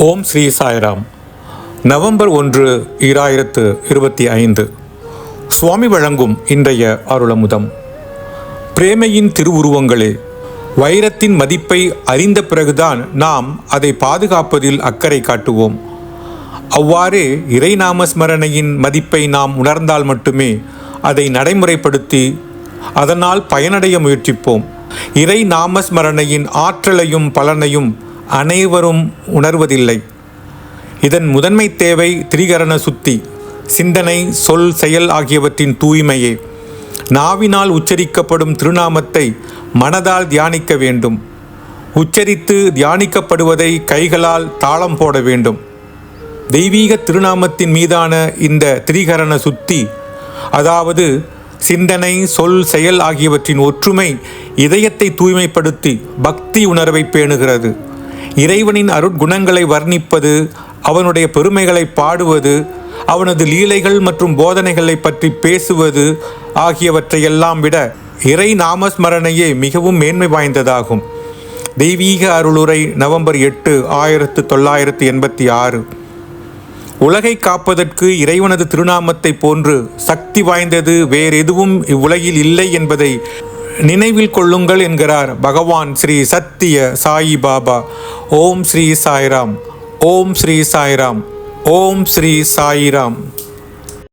ஓம் Sri Sairam. November ஒன்று ஈராயிரத்து இருபத்தி ஐந்து. சுவாமி வழங்கும் இன்றைய அருளமுதம். பிரேமையின் திருவுருவங்களே வைரத்தின் மதிப்பை அறிந்த பிறகுதான் நாம் அதை பாதுகாப்பதில் அக்கறை காட்டுவோம். அவ்வாறே இறைநாம ஸ்மரணையின் மதிப்பை நாம் உணர்ந்தால் மட்டுமே அதை நடைமுறைப்படுத்தி அதனால் பயனடைய முயற்சிப்போம். இறை நாமஸ்மரணையின் ஆற்றலையும் பலனையும் அனைவரும் உணர்வதில்லை. இதன் முதன்மை தேவை திரிகரண சுத்தி சிந்தனை சொல் செயல் ஆகியவற்றின் தூய்மையே. நாவினால் உச்சரிக்கப்படும் திருநாமத்தை மனதால் தியானிக்க வேண்டும். உச்சரித்து தியானிக்கப்படுவதை கைகளால் தாளம் போட வேண்டும். தெய்வீக திருநாமத்தின் மீதான இந்த திரிகரண சுத்தி அதாவது சிந்தனை சொல் செயல் ஆகியவற்றின் ஒற்றுமை இதயத்தை தூய்மைப்படுத்தி பக்தி உணர்வை பேணுகிறது. இறைவனின் அருட்குணங்களை வர்ணிப்பது அவனுடைய பெருமைகளை பாடுவது அவனது லீலைகள் மற்றும் போதனைகளை பற்றி பேசுவது ஆகியவற்றையெல்லாம் விட இறை நாமஸ்மரணையே மிகவும் மேன்மை வாய்ந்ததாகும். தெய்வீக அருளுரை நவம்பர் எட்டு ஆயிரத்து தொள்ளாயிரத்து எண்பத்தி ஆறு. உலகை காப்பதற்கு இறைவனது திருநாமத்தை போன்று சக்தி வாய்ந்தது வேறெதுவும் இவ்வுலகில் இல்லை என்பதை நினைவில் கொள்ளுங்கள் என்கிறார் பகவான் ஸ்ரீ சத்திய சாயி பாபா. ஓம் ஸ்ரீ சாய்ராம். ஓம் ஸ்ரீ சாய்ராம். ஓம் ஸ்ரீ சாயிராம்.